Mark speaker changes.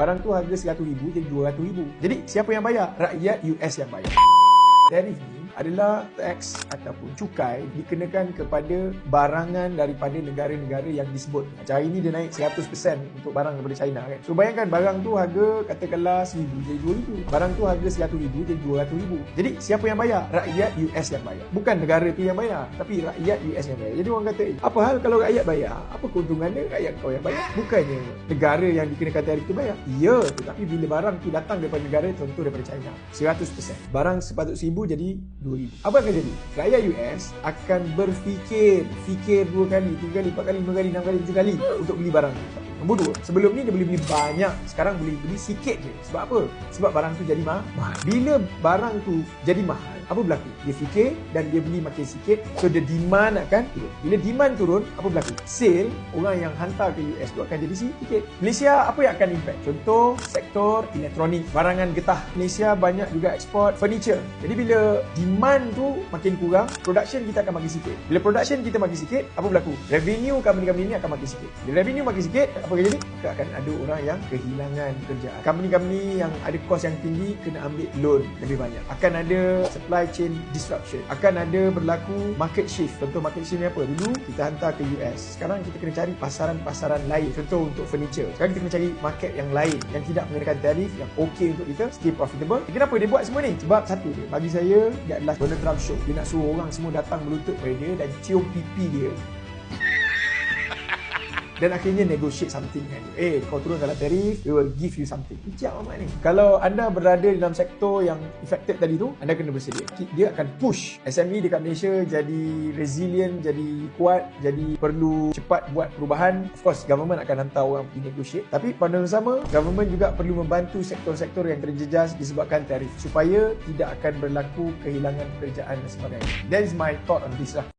Speaker 1: Barang tu harga RM100,000 jadi RM200,000. Jadi siapa yang bayar? Rakyat US yang bayar. Tarif ni adalah tax ataupun cukai dikenakan kepada barangan daripada negara-negara yang disebut. Macam hari ni dia naik 100% untuk barang daripada China kan. So bayangkan barang tu harga katakanlah RM1,000 jadi RM2,000. Barang tu harga RM100,000 jadi RM200,000. Jadi siapa yang bayar? Rakyat US yang bayar. Bukan negara tu yang bayar, tapi rakyat US yang bayar. Jadi orang kata, eh, apa hal kalau rakyat bayar? Apa keuntungan dia? Rakyat kau yang bayar. Bukannya negara yang dikenakan tarif tu bayar. Ya, tetapi bila barang tu datang daripada negara contoh daripada China, 100%. Barang sepatut RM1,000 jadi RM2,000. Apa akan jadi? Rakyat US akan berfikir, fikir dua kali, tiga kali, empat kali, lima kali, enam kali, tujuh kali untuk beli barang tu. Nombor dua, sebelum ni dia boleh beli banyak, sekarang boleh beli sikit je. Sebab apa? Sebab barang tu jadi mahal. Bila barang tu jadi mahal, apa berlaku? Dia fikir dan dia beli makin sikit, so the demand akan turun. Bila demand turun, apa berlaku? Sale, orang yang hantar ke US tu akan jadi sikit. Malaysia, apa yang akan impact? Contoh, sektor elektronik, barangan getah. Malaysia banyak juga ekspor furniture. Jadi bila demand tu makin kurang, production kita akan makin sikit. Bila production kita makin sikit, apa berlaku? Revenue company-company ni akan makin sikit. Bila revenue makin sikit, apa jadi? Akan ada orang yang kehilangan kerjaan. Company-company yang ada kos yang tinggi kena ambil loan lebih banyak. Akan ada supply chain disruption. Akan ada berlaku market shift. Contoh market shift ni apa? Dulu kita hantar ke US. Sekarang kita kena cari pasaran-pasaran lain. Contoh untuk furniture. Sekarang kita kena cari market yang lain yang tidak mengenakan tarif yang okey untuk kita, still profitable. Kenapa dia buat semua ni? Sebab satu dia, bagi saya dia adalah Donald Trump show. Dia nak suruh orang semua datang berlutut pada dia dan cium pipi dia dan akhirnya negotiate something kan eh kau turun dalam tarif we will give you something. Bijak amat ni. Kalau anda berada dalam sektor yang affected tadi tu anda kena bersedia. Dia akan push SME dekat Malaysia jadi resilient jadi kuat jadi perlu cepat buat perubahan. Of course government akan hantar orang pergi negotiate. Tapi pada masa sama government juga perlu membantu sektor-sektor yang terjejas disebabkan tarif supaya tidak akan berlaku kehilangan pekerjaan dan sebagainya. That is my thought on this lah